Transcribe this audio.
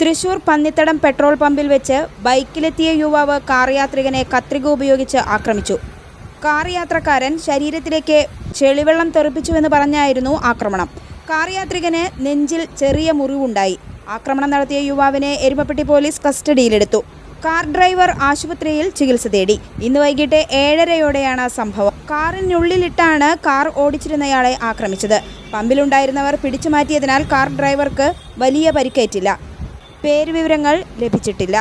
Thrissur Pannithadam petrol പമ്പിൽ വെച്ച് ബൈക്കിലെത്തിയ യുവാവ് കാർ യാത്രികനെ കത്രിക ഉപയോഗിച്ച് ആക്രമിച്ചു. കാർ യാത്രക്കാരൻ ശരീരത്തിലേക്ക് ചെളിവെള്ളം തെറിപ്പിച്ചുവെന്ന് പറഞ്ഞായിരുന്നു ആക്രമണം. കാർ യാത്രികന് നെഞ്ചിൽ ചെറിയ മുറിവുണ്ടായി. ആക്രമണം നടത്തിയ യുവാവിനെ എരുമപ്പെട്ടി പോലീസ് കസ്റ്റഡിയിലെടുത്തു. കാർ ഡ്രൈവർ ആശുപത്രിയിൽ ചികിത്സ തേടി. ഇന്ന് വൈകിട്ട് ഏഴരയോടെയാണ് സംഭവം. കാറിനുള്ളിലിട്ടാണ് കാർ ഓടിച്ചിരുന്നയാളെ ആക്രമിച്ചത്. പമ്പിലുണ്ടായിരുന്നവർ പിടിച്ചു മാറ്റിയതിനാൽ കാർ ഡ്രൈവർക്ക് വലിയ പരിക്കേറ്റില്ല. പേരുവിവരങ്ങൾ ലഭിച്ചിട്ടില്ല.